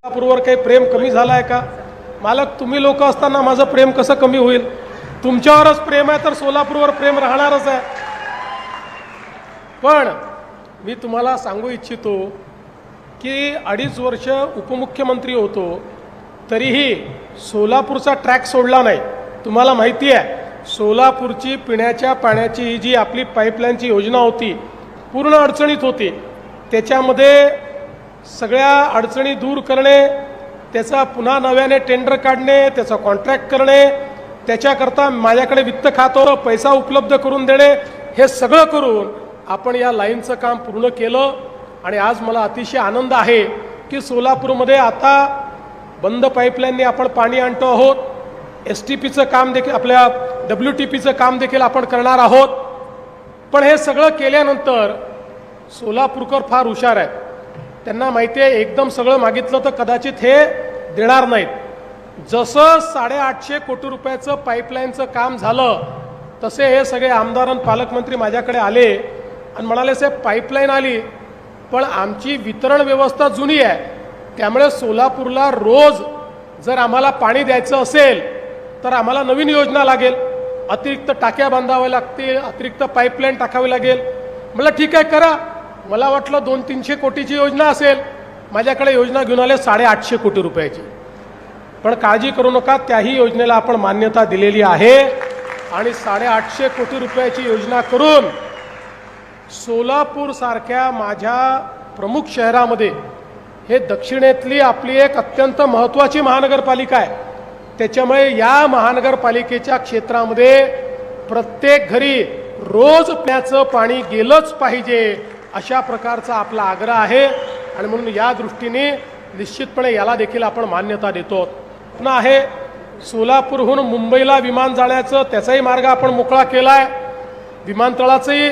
सोलापूरवर काही प्रेम कमी झालं आहे का? मालक तुम्ही लोक असताना माझं प्रेम कसं कमी होईल? तुमच्यावरच प्रेम आहे तर सोलापूरवर प्रेम राहणारच आहे. पण मी तुम्हाला सांगू इच्छितो की अडीच वर्ष उपमुख्यमंत्री होतो तरीही सोलापूरचा ट्रॅक सोडला नाही. तुम्हाला माहिती आहे सोलापूरची पिण्याच्या पाण्याची ही जी आपली पाईपलाईनची योजना होती पूर्ण अडचणीत होती. त्याच्यामध्ये सगळ्या अडचणी दूर करणे त्याचा पुन्हा नव्याने टेंडर काढणे त्याचा कॉन्ट्रॅक्ट करणे त्याच्याकरता माझ्याकडे वित्त खातं पैसा उपलब्ध करून देणे हे सगळं करून आपण या लाईनचं काम पूर्ण केलं. आणि आज मला अतिशय आनंद आहे की सोलापूरमध्ये आता बंद पाईपलाईनने आपण पाणी आणतो आहोत. एस टी पीचं काम देखील आपल्या डब्ल्यू टी पीचं काम देखील आपण करणार आहोत. पण हे सगळं केल्यानंतर सोलापूरकर फार हुशार आहेत. त्यांना माहिती आहे एकदम सगळं मागितलं तर कदाचित हे देणार नाहीत. जसं साडेआठशे कोटी रुपयाचं पाईपलाईनचं काम झालं तसे हे सगळे आमदार आणि पालकमंत्री माझ्याकडे आले आणि म्हणाले साहेब पाईपलाईन आली पण आमची वितरण व्यवस्था जुनी आहे. त्यामुळे सोलापूरला रोज जर आम्हाला पाणी द्यायचं असेल तर आम्हाला नवीन योजना लागेल. अतिरिक्त टाक्या बांधाव्या लागतील अतिरिक्त पाईपलाईन टाकावी लागेल. म्हटलं ठीक आहे करा. मला वाटलं दोन तीनशे कोटीची योजना असेल. माझ्याकडे योजना घेऊन आले साडेआठशे कोटी रुपयाची. पण काळजी करू नका त्याही योजनेला आपण मान्यता दिलेली आहे. आणि साडेआठशे कोटी रुपयाची योजना करून सोलापूरसारख्या माझ्या प्रमुख शहरामध्ये हे दक्षिणेतली आपली एक अत्यंत महत्त्वाची महानगरपालिका आहे. त्याच्यामुळे या महानगरपालिकेच्या क्षेत्रामध्ये प्रत्येक घरी रोज पिण्याचं पाणी गेलंच पाहिजे अशा प्रकारचा आपला आग्रह आहे. आणि म्हणून या दृष्टीने निश्चितपणे याला देखील आपण मान्यता देतो. पुन्हा आहे सोलापूरहून मुंबईला विमान जाण्याचं त्याचाही मार्ग आपण मोकळा केला आहे विमानतळाचंही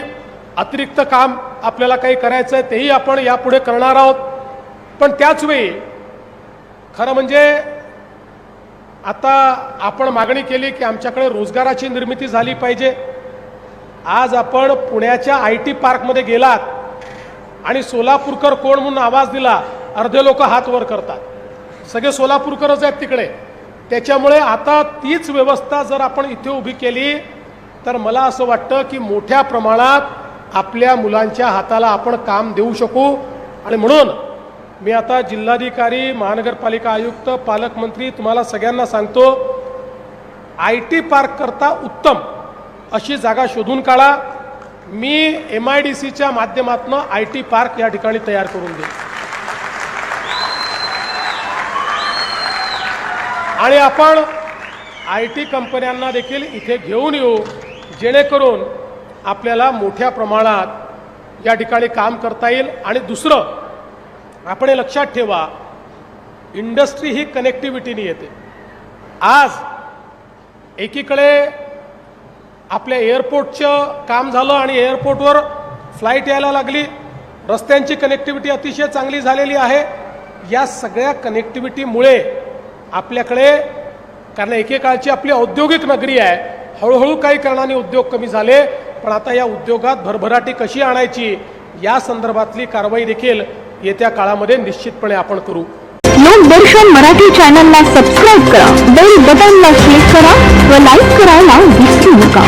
अतिरिक्त काम आपल्याला काही करायचं आहे तेही आपण यापुढे करणार आहोत. पण त्याचवेळी खरं म्हणजे आता आपण मागणी केली की आमच्याकडे रोजगाराची निर्मिती झाली पाहिजे. आज आपण पुण्याच्या आय टी पार्कमध्ये गेलात आणि सोलापूरकर कोण म्हणून आवाज दिला अर्धे लोक हात वर करतात. सगळे सोलापूरकरच आहेत तिकडे. त्याच्यामुळे आता तीच व्यवस्था जर आपण इथे उभी केली तर मला असं वाटतं की मोठ्या प्रमाणात आपल्या मुलांच्या हाताला आपण काम देऊ शकू. आणि म्हणून मी आता जिल्हाधिकारी महानगरपालिका आयुक्त पालकमंत्री तुम्हाला सगळ्यांना सांगतो आय टी पार्क करता उत्तम अशी जागा शोधून काढा. मी एम आय डी सीच्या माध्यमातून आय टी पार्क या ठिकाणी तयार करून देईन. आणि आपण आय टी कंपन्यांना देखील इथे घेऊन येऊ जेणेकरून आपल्याला मोठ्या प्रमाणात या ठिकाणी काम करता येईल. आणि दुसरं आपण हे लक्षात ठेवा इंडस्ट्री ही कनेक्टिव्हिटीने येते. आज एकीकडे आपल्या एअरपोर्टचं काम झालं आणि एअरपोर्टवर फ्लाईट यायला लागली. रस्त्यांची कनेक्टिव्हिटी अतिशय चांगली झालेली आहे. या सगळ्या कनेक्टिव्हिटीमुळे आपल्याकडे कारण एकेकाळची आपली औद्योगिक नगरी आहे हळूहळू काही कारणाने उद्योग कमी झाले पण आता या उद्योगात भरभराटी कशी आणायची या संदर्भातली कारवाई देखील येत्या काळामध्ये निश्चितपणे आपण करू. लोकदर्शन मराठी चॅनलला सबस्क्राईब करा बेल बटनला क्लिक करा व लाईक करायला विसरू नका.